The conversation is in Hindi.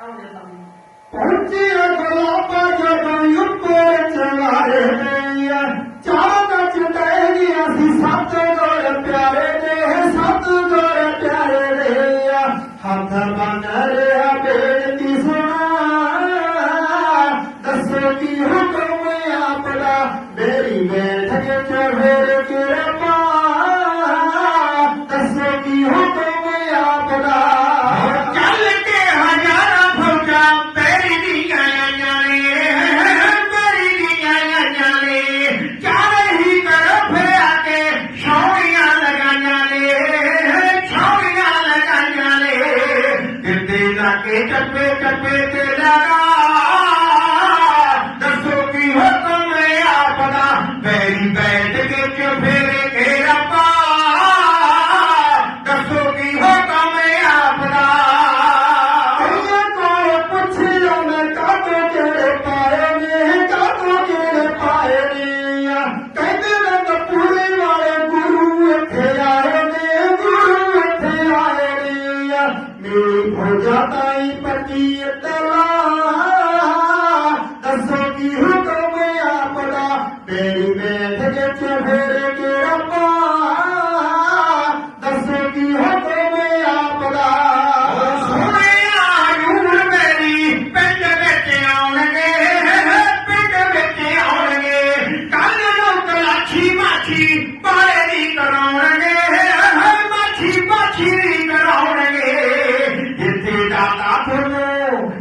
ਉੱਚੀ ਰਗਲਾ ਪਾ ਜਗਨ ਉੱਤੇ ਚਲਾਏ ਨੇ ਚਾਹਤ ਚਟੇਗੀ ਅਸੀਂ ਸੱਚ ਗੁਰ ਪਿਆਰੇ ਨੇ ਸੱਚ ਗੁਰ ਪਿਆਰੇ ਨੇ ਹੱਥ ਬੰਨ ਰਿਹਾ ਬੇੜੀ कपे कपे की हो तुम्हें बैठ के क्यों फेरे की हो तुम्हें आपदा पूरे वाले गुरु आए ने, गुरु आए ने। ਤਲਾ ਦੱਸੋ ਕੀ ਹੁਕਮ ਆਪਦਾ ਮੇਰੀ ਬੈਠ ਕੇ ਚਫੇਰੇ ਕਿਹੜਾ ਪਾ ਦੱਸੋ ਕੀ ਹੁਕਮ ਆਪਦਾ ਸੁਣਿਆ ਨੂਰ ਮੇਰੀ ਪਿੰਡ ਵਿੱਚ ਆਉਣਗੇ ਪਿੰਡ ਵਿੱਚ ਆਉਣਗੇ ਕੱਲ ਨੂੰ ਕਲਾਛੀ ਮਾਛੀ ਪਾਰੇ ਦੀ ਕਰਾਉਣਗੇ ਮਾਛੀ ਮਾਛੀ ਦੀ ਕਰਾਉਣਗੇ